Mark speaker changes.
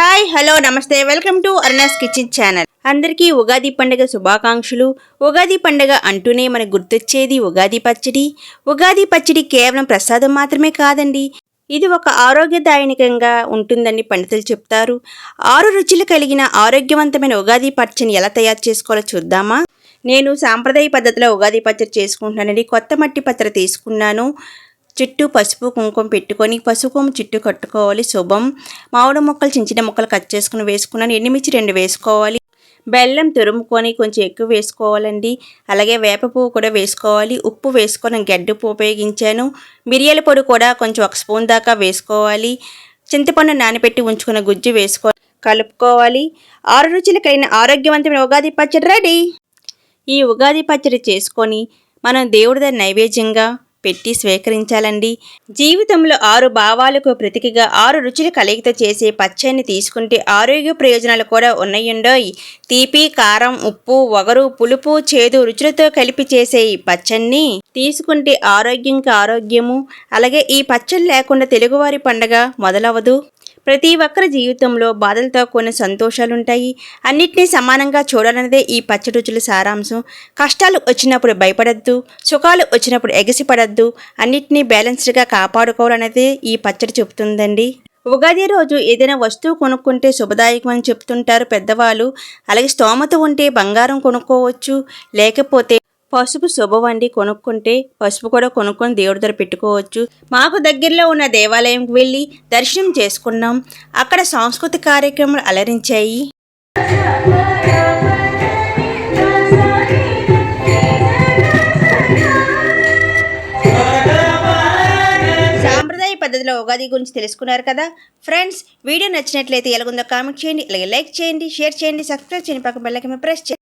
Speaker 1: Hi hello నమస్తే. Welcome to Aruna's kitchen channel. అందరికీ ఉగాది పండుగ శుభాకాంక్షలు. ఉగాది పండుగ అంటూనే మనకు గుర్తొచ్చేది ఉగాది పచ్చడి. ఉగాది పచ్చడి కేవలం ప్రసాదం మాత్రమే కాదండి ఇది ఒక ఆరోగ్యదాయనికంగా ఉంటుందని పండితులు చెప్తారు. ఆరు రుచులు కలిగిన ఆరోగ్యవంతమైన ఉగాది పచ్చడిని ఎలా తయారు చేసుకోవాలో చూద్దామా? నేను సాంప్రదాయ పద్ధతిలో ఉగాది పచ్చడి చేసుకుంటున్నానండి. కొత్త మట్టి పత్ర తీసుకున్నాను. చుట్టూ పసుపు కుంకుమ పెట్టుకొని పసుపు కుంకుమ చుట్టూ కట్టుకోవాలి. శుభం. మామిడి మొక్కలు చిన్న చిన్న ముక్కలు కట్ చేసుకుని వేసుకున్నాను. ఎండుమిర్చి రెండు వేసుకోవాలి. బెల్లం తురుముకొని కొంచెం ఎక్కువ వేసుకోవాలండి. అలాగే వేప పువ్వు కూడా వేసుకోవాలి. ఉప్పు వేసుకొని గడ్డ పువ్వు ఉపయోగించాను. మిరియాల పొడి కూడా కొంచెం ఒక స్పూన్ దాకా వేసుకోవాలి. చింతపండు నానబెట్టి ఉంచుకున్న గుజ్జు వేసుకో కలుపుకోవాలి. ఆరు రుచులకైన ఆరోగ్యవంతమైన ఉగాది పచ్చడి రెడీ. ఈ ఉగాది పచ్చడి చేసుకొని మనం దేవుడి నైవేద్యంగా పెట్టి స్వీకరించాలండి. జీవితంలో ఆరు భావాలకు ప్రతికిగా ఆరు రుచులు కలయికతో చేసే పచ్చడిని తీసుకుంటే ఆరోగ్య ప్రయోజనాలు కూడా ఉన్నాయండోయ్. తీపి కారం ఉప్పు వగరు పులుపు చేదు రుచులతో కలిపి చేసే ఈ పచ్చడిని తీసుకుంటే ఆరోగ్యంకి ఆరోగ్యము. అలాగే ఈ పచ్చడి లేకుండా తెలుగువారి పండగ మొదలవదు. ప్రతి ఒక్కరి జీవితంలో బాధలతో కొన్ని సంతోషాలుంటాయి. అన్నిటినీ సమానంగా చూడాలన్నదే ఈ పచ్చడుచుల సారాంశం. కష్టాలు వచ్చినప్పుడు భయపడద్దు సుఖాలు వచ్చినప్పుడు ఎగసిపడద్దు అన్నిటినీ బ్యాలెన్స్డ్గా కాపాడుకోవాలన్నదే ఈ పచ్చడి చెబుతుందండి. ఉగాది రోజు ఏదైనా వస్తువు కొనుక్కుంటే శుభదాయకం అని చెప్తుంటారు పెద్దవాళ్ళు. అలాగే స్తోమత ఉంటే బంగారం కొనుక్కోవచ్చు. లేకపోతే పసుపు శుభవండి కొనుక్కుంటే పసుపు కూడా కొనుక్కొని దేవుడి దగ్గర పెట్టుకోవచ్చు. మాకు దగ్గరలో ఉన్న దేవాలయంకి వెళ్ళి దర్శనం చేసుకున్నాం. అక్కడ సాంస్కృతిక కార్యక్రమాలు అలరించాయి. సాంప్రదాయ పద్ధతిలో ఉగాది గురించి తెలుసుకున్నారు కదా? ఫ్రెండ్స్ వీడియో నచ్చినట్లయితే ఎలాగుందో కామెంట్ చేయండి. అలాగే లైక్ చేయండి షేర్ చేయండి సబ్స్క్రైబ్ చేయండి. పక్కన బెల్లకి ప్రెస్ చేయండి.